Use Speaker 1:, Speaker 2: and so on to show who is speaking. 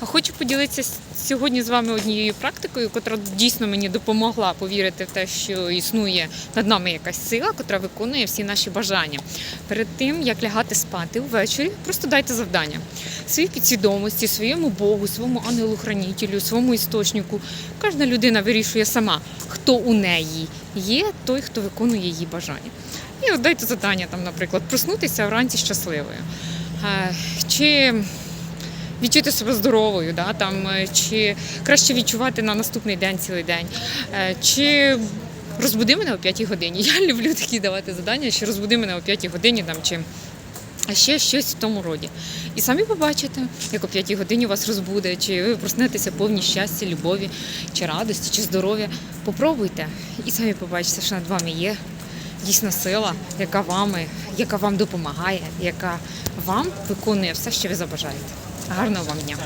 Speaker 1: А Хочу поділитися сьогодні з вами однією практикою, яка дійсно мені допомогла повірити в те, що існує над нами якась сила, яка виконує всі наші бажання. Перед тим як лягати спати ввечері, просто дайте завдання своїй підсвідомості, своєму Богу, своєму ангелу-хранителю, своєму істочнику. Кожна людина вирішує сама, хто у неї є, той, хто виконує її бажання. І дайте завдання, там, наприклад, проснутися вранці щасливою. Е, Чи відчути себе здоровою, да, там, е, чи краще відчувати на наступний день цілий день, Е, чи розбуди мене о 5 годині. Я люблю такі давати завдання, що розбуди мене о 5 годині там, чи а ще щось в тому роді. І самі побачите, як о 5 годині вас розбуде, чи ви проснетеся повні щастя, любові, чи радості, чи здоров'я. Попробуйте і самі побачите, що над вами є дійсна сила, яка вами, яка вам допомагає, яка вам виконує все, що ви забажаєте. Гарного вам дня!